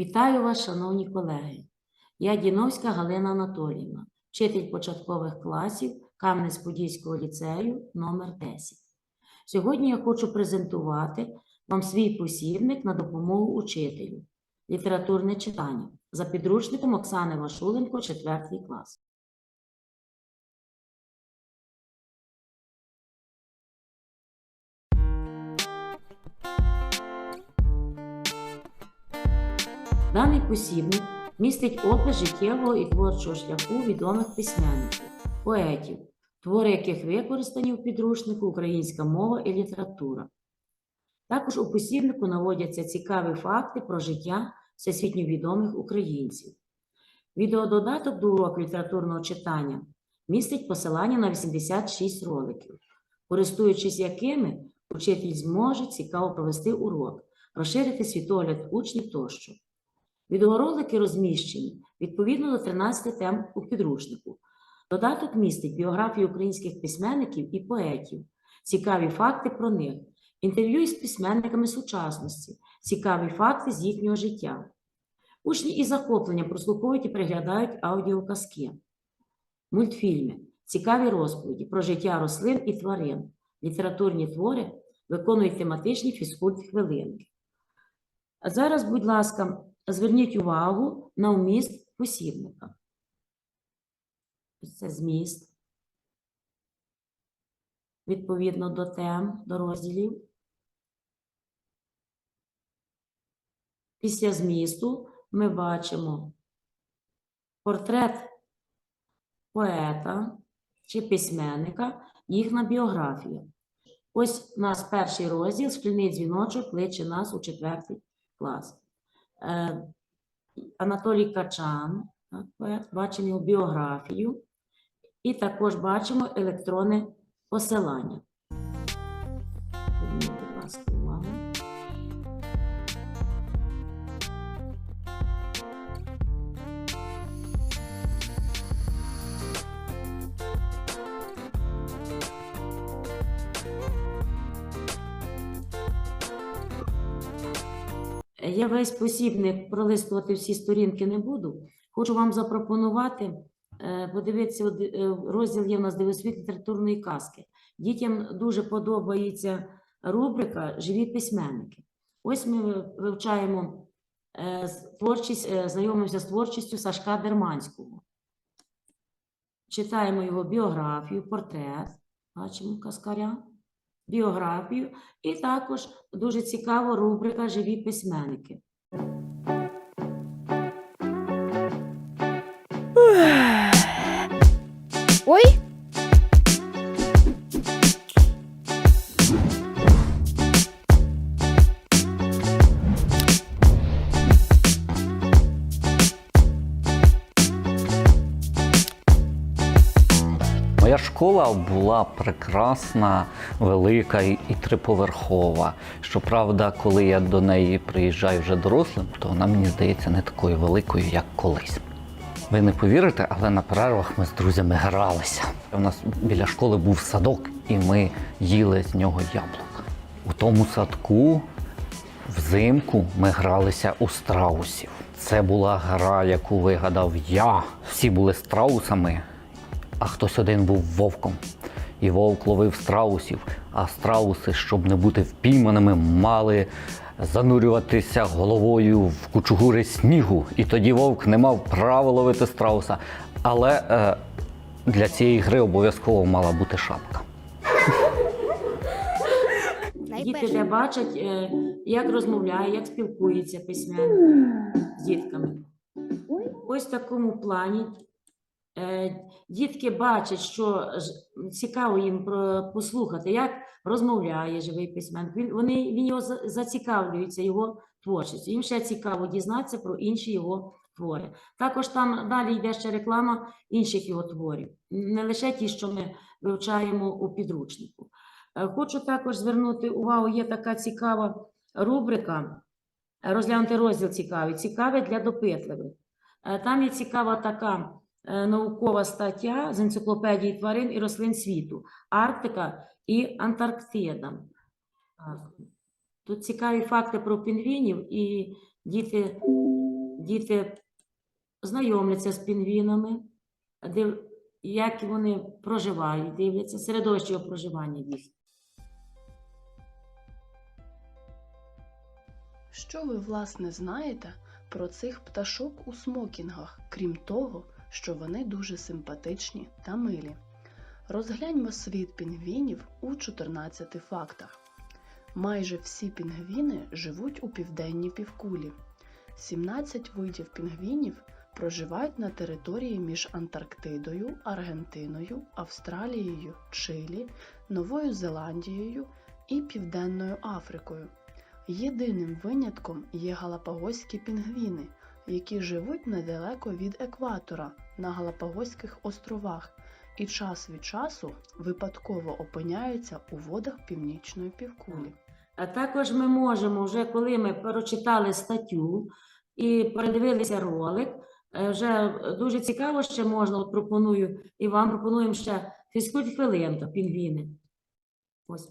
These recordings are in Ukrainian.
Вітаю вас, шановні колеги. Я Діновська Галина Анатоліївна, вчитель початкових класів Кам'янець-Подільського ліцею номер 10. Сьогодні я хочу презентувати вам свій посібник на допомогу учителю. Літературне читання за підручником Оксани Вашуленко, 4 клас. Даний посібник містить опис життєвого і творчого шляху відомих письменників, поетів, твори яких використані у підручнику Українська мова і література. Також у посібнику наводяться цікаві факти про життя всесвітньо відомих українців. Відеододаток до уроку літературного читання містить посилання на 86 роликів, користуючись якими учитель зможе цікаво провести урок, розширити світогляд учнів тощо. Відеоролики розміщені відповідно до 13 тем у підручнику. Додаток містить біографії українських письменників і поетів, цікаві факти про них, інтерв'ю із письменниками сучасності, цікаві факти з їхнього життя. Учні із захопленням прослуховують і переглядають аудіоказки, мультфільми, цікаві розповіді про життя рослин і тварин, літературні твори виконують тематичні фізкульт хвилинки. А зараз, будь ласка, зверніть увагу на вміст посібника. Це зміст. Відповідно до тем, до розділів. Після змісту ми бачимо портрет поета чи письменника, їхня біографія. Ось у нас перший розділ, шкільний дзвіночок кличе нас у четвертий клас. Е, Анатолій Качан, бачимо біографію, і також бачимо електронне посилання. Я весь посібник пролистувати всі сторінки не буду. Хочу вам запропонувати е, подивитися, е, розділ є у нас дивосвіт літературної казки. Дітям дуже подобається рубрика Живі письменники. Ось ми вивчаємо е, творчість, знайомимося з творчістю Сашка Дерманського. Читаємо його біографію, портрет, бачимо казкаря, біографію, і також дуже цікава рубрика Живі письменники. Ой, школа була прекрасна, велика і триповерхова. Щоправда, коли я до неї приїжджаю вже дорослим, то вона мені здається не такою великою, як колись. Ви не повірите, але на перервах ми з друзями гралися. У нас біля школи був садок, і ми їли з нього яблука. У тому садку Взимку ми гралися у страусів. Це була гра, яку вигадав я. Всі були страусами, а хтось один був вовком. І вовк ловив страусів, а страуси, щоб не бути впійманими, мали занурюватися головою в кучугури снігу. І тоді вовк не мав права ловити страуса. Але е, для цієї гри обов'язково мала бути шапка. Діти де бачать, е, як розмовляє, як спілкується письменник з дітками. Ось в такому плані дітки бачать, що цікаво їм послухати, як розмовляє живий письменник. Вони, він його за- зацікавлюється його творчістю. Їм ще цікаво дізнатися про інші його твори. Також там далі йде ще реклама інших його творів, не лише ті, що ми вивчаємо у підручнику. Е, Хочу також звернути увагу, є така цікава рубрика, е, розглянути розділ цікавий, цікавий для допитливих. Е, Там є цікава така е, наукова стаття з енциклопедії тварин і рослин світу, Арктика і Антарктида. Тут цікаві факти про пінгвінів, і діти діти знайомляться з пінгвінами, як вони проживають, дивляться середовище проживання їх. Що ви, власне, знаєте про цих пташок у смокінгах, крім того, що вони дуже симпатичні та милі? Розгляньмо світ пінгвінів у 14 фактах. Майже всі пінгвіни живуть у південній півкулі. 17 видів пінгвінів проживають на території між Антарктидою, Аргентиною, Австралією, Чилі, Новою Зеландією і Південною Африкою. Єдиним винятком є галапагоські пінгвіни, які живуть недалеко від екватора на Галапагоських островах і час від часу випадково опиняються у водах північної півкулі. А також ми можемо, вже коли ми прочитали статтю і передивилися ролик, е, вже дуже цікаво ще можна, от пропоную, і вам пропонуємо ще фізкульт хвилинка, пінгвіни. Ось.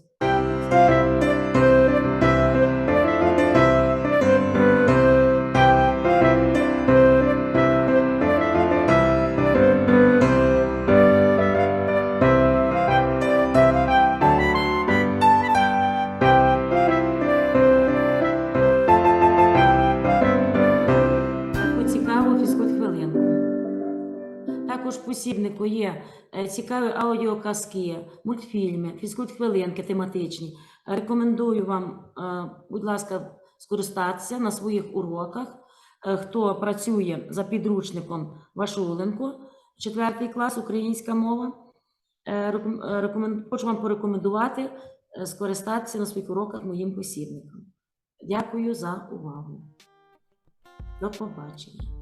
Також посібнику є е, цікаві аудіоказки, мультфільми, фізкульт хвилинки тематичні. Рекомендую вам, е, будь ласка, скористатися на своїх уроках. Е, Хто працює за підручником Вашуленко, 4 клас, українська мова. Хочу вам порекомендувати скористатися на своїх уроках моїм посібником. Дякую за увагу. До побачення.